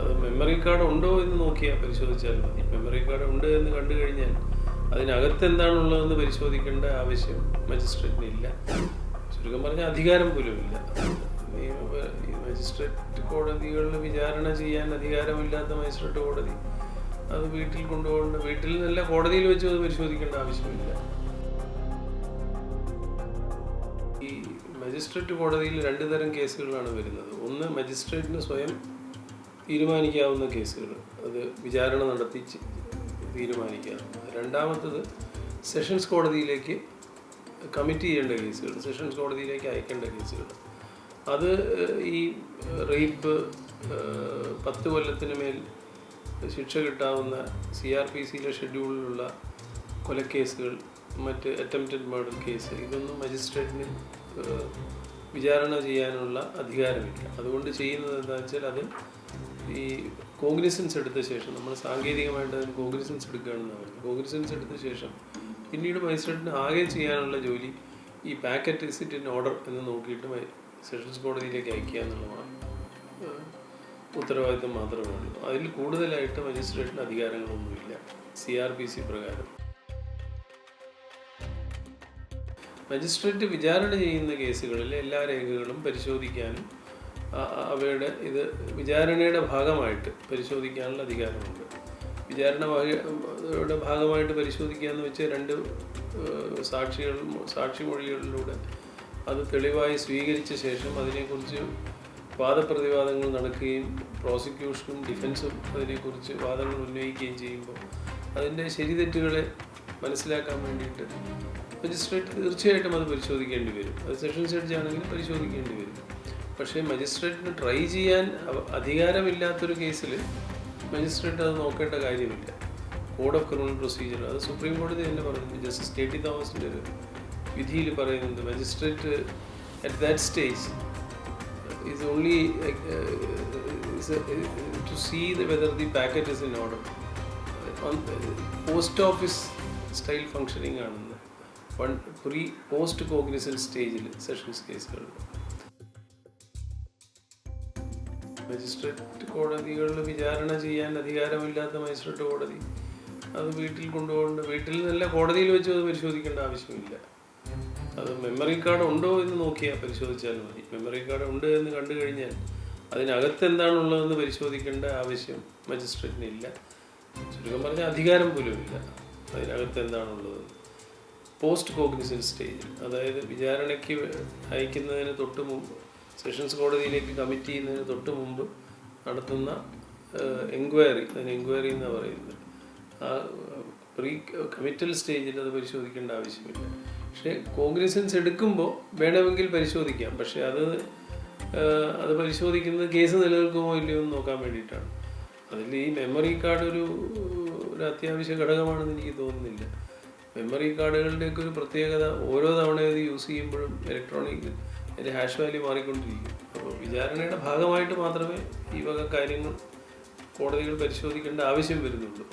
അത് memory card ഉണ്ടോ എന്ന് നോക്കിയാൽ പരിശോധിച്ചാൽ മതി. മെമ്മറി കാർഡ് ഉണ്ട് എന്ന് കണ്ടു കഴിഞ്ഞാൽ അതിനകത്ത് എന്താണുള്ളതെന്ന് പരിശോധിക്കേണ്ട ആവശ്യം മജിസ്ട്രേറ്റിന് ഇല്ല. ചുരുക്കം പറഞ്ഞാൽ അധികാരം പോലും ഇല്ല. മജിസ്ട്രേറ്റ് കോടതികളിൽ വിചാരണ ചെയ്യാൻ അധികാരമില്ലാത്ത മജിസ്ട്രേറ്റ് കോടതി അത് വീട്ടിൽ കൊണ്ടുപോകേണ്ട വീട്ടിൽ നിന്നല്ല കോടതിയിൽ വെച്ച് അത് പരിശോധിക്കേണ്ട ആവശ്യമില്ല. ഈ മജിസ്ട്രേറ്റ് കോടതിയിൽ രണ്ട് തരം കേസുകളാണ് വരുന്നത്. ഒന്ന് മജിസ്ട്രേറ്റിന് സ്വയം തീരുമാനിക്കാവുന്ന കേസുകൾ അത് വിചാരണ നടത്തി തീരുമാനിക്കാം രണ്ടാമത്തത് സെഷൻസ് കോടതിയിലേക്ക് കമ്മിറ്റ് ചെയ്യേണ്ട കേസുകൾ സെഷൻസ് കോടതിയിലേക്ക് അയക്കേണ്ട കേസുകൾ അത് ഈ റേപ്പ് പത്ത് കൊല്ലത്തിന് മേൽ ശിക്ഷ കിട്ടാവുന്ന സി ആർ പി സിയിലെ ഷെഡ്യൂളിലുള്ള കൊലക്കേസുകൾ മറ്റ് അറ്റംപ്റ്റഡ് മർഡർ കേസ് ഇതൊന്നും മജിസ്ട്രേറ്റിന് വിചാരണ ചെയ്യാനുള്ള അധികാരമില്ല. അതുകൊണ്ട് ചെയ്യുന്നത് എന്താണെന്ന് വെച്ചാൽ അത് ഈ കോഗ്നിസൻസ് എടുത്ത ശേഷം നമ്മൾ സാങ്കേതികമായിട്ട് അതിന് കോഗ്നിസൻസ് എടുക്കുകയാണെന്ന് പറഞ്ഞു കോഗ്നിസൻസ് എടുത്ത ശേഷം പിന്നീട് മജിസ്ട്രേറ്റിന് ആകെ ചെയ്യാനുള്ള ജോലി ഈ പാക്കറ്റ് ഇസിറ്റ് ഇൻ ഓർഡർ എന്ന് നോക്കിയിട്ട് സെഷൻസ് കോടതിയിലേക്ക് അയക്കുക എന്നുള്ളതാണ്. ഉത്തരവാദിത്വം മാത്രമേ ഉള്ളൂ അതിൽ കൂടുതലായിട്ട് മജിസ്ട്രേറ്റിന് അധികാരങ്ങളൊന്നുമില്ല. സി ആർ പി സി പ്രകാരം. മജിസ്ട്രേറ്റ് വിചാരണ ചെയ്യുന്ന കേസുകളിൽ എല്ലാ രേഖകളും പരിശോധിക്കാനും അവയുടെ ഇത് വിചാരണയുടെ ഭാഗമായിട്ട് പരിശോധിക്കാനുള്ള അധികാരമുണ്ട്. വിചാരണ ഭാഗയുടെ ഭാഗമായിട്ട് പരിശോധിക്കുക എന്ന് വെച്ചാൽ രണ്ട് സാക്ഷികൾ സാക്ഷി മൊഴികളിലൂടെ അത് തെളിവായി സ്വീകരിച്ച ശേഷം അതിനെക്കുറിച്ച് വാദപ്രതിവാദങ്ങൾ നടക്കുകയും പ്രോസിക്യൂഷനും ഡിഫൻസും അതിനെക്കുറിച്ച് വാദങ്ങൾ ഉന്നയിക്കുകയും ചെയ്യുമ്പോൾ അതിന്റെ ശരിതെറ്റുകളെ മനസ്സിലാക്കാൻ വേണ്ടിയിട്ട് മജിസ്ട്രേറ്റ് തീർച്ചയായിട്ടും അത് പരിശോധിക്കേണ്ടി വരും. അത് സെഷൻസ് ജഡ്ജ് ആണെങ്കിലും പരിശോധിക്കേണ്ടി വരും. പക്ഷേ മജിസ്ട്രേറ്റിന് ട്രൈ ചെയ്യാൻ അധികാരമില്ലാത്തൊരു കേസിൽ മജിസ്ട്രേറ്റ് അത് നോക്കേണ്ട കാര്യമില്ല. Code of criminal procedure. അത് സുപ്രീം കോടതി തന്നെ പറയുന്നു ജസ്റ്റിസ് കെ ടി തോമസിന്റെ ഒരു വിധിയിൽ പറയുന്നുണ്ട്. Magistrate at that stage is only to see the whether the packet is in order. Post office style functioning ആണെന്ന് വൺ പ്രീ പോസ്റ്റ് കോഗ്നിസൽ സ്റ്റേജിൽ സെഷൻസ് കേസുകളിൽ മജിസ്ട്രേറ്റ് കോടതികളിൽ വിചാരണ ചെയ്യാൻ അധികാരമില്ലാത്ത മജിസ്ട്രേറ്റ് കോടതി. അത് വീട്ടിൽ കൊണ്ടുപോകേണ്ട വീട്ടിൽ നല്ല കോടതിയിൽ വെച്ച് അത് പരിശോധിക്കേണ്ട ആവശ്യമില്ല. അത് മെമ്മറി കാർഡ് ഉണ്ടോ എന്ന് നോക്കിയാൽ പരിശോധിച്ചാൽ മതി. മെമ്മറി കാർഡ് ഉണ്ട് എന്ന് കണ്ടു കഴിഞ്ഞാൽ അതിനകത്ത് എന്താണുള്ളതെന്ന് പരിശോധിക്കേണ്ട ആവശ്യം മജിസ്ട്രേറ്റിന് ഇല്ല. ചുരുക്കം പറഞ്ഞാൽ അധികാരം പോലും ഇല്ല. അതിനകത്ത് എന്താണുള്ളത്? പോസ്റ്റ് കോഗ്നിസൻ സ്റ്റേജിൽ അതായത് വിചാരണയ്ക്ക് അയക്കുന്നതിന് തൊട്ട് മുമ്പ് സെഷൻസ് കോടതിയിലേക്ക് കമ്മിറ്റ് ചെയ്യുന്നതിന് തൊട്ട് മുമ്പ് നടത്തുന്ന എൻക്വയറി അതിന് എൻക്വയറി എന്ന് പറയുന്നത്. ആ പ്രീ കമ്മിറ്റൽ സ്റ്റേജിൽ അത് പരിശോധിക്കേണ്ട ആവശ്യമില്ല. പക്ഷേ കോഗ്നിസൻസ് എടുക്കുമ്പോൾ വേണമെങ്കിൽ പരിശോധിക്കാം. പക്ഷേ അത് അത് പരിശോധിക്കുന്നത് കേസ് നിലനിൽക്കുമോ ഇല്ലയോ എന്ന് നോക്കാൻ വേണ്ടിയിട്ടാണ്. അതിൽ ഈ മെമ്മറി കാർഡ് ഒരു ഒരു അത്യാവശ്യ ഘടകമാണെന്ന് എനിക്ക് തോന്നുന്നില്ല. മെമ്മറി കാർഡുകളുടെയൊക്കെ ഒരു പ്രത്യേകത ഓരോ തവണ ഇത് യൂസ് ചെയ്യുമ്പോഴും ഇലക്ട്രോണിക് അതിന്റെ ഹാഷ് വാല്യൂ മാറിക്കൊണ്ടിരിക്കും. അപ്പോൾ വിചാരണയുടെ ഭാഗമായിട്ട് മാത്രമേ ഈ വക കാര്യങ്ങൾ കോടതികൾ പരിശോധിക്കേണ്ട ആവശ്യം വരുന്നുള്ളൂ.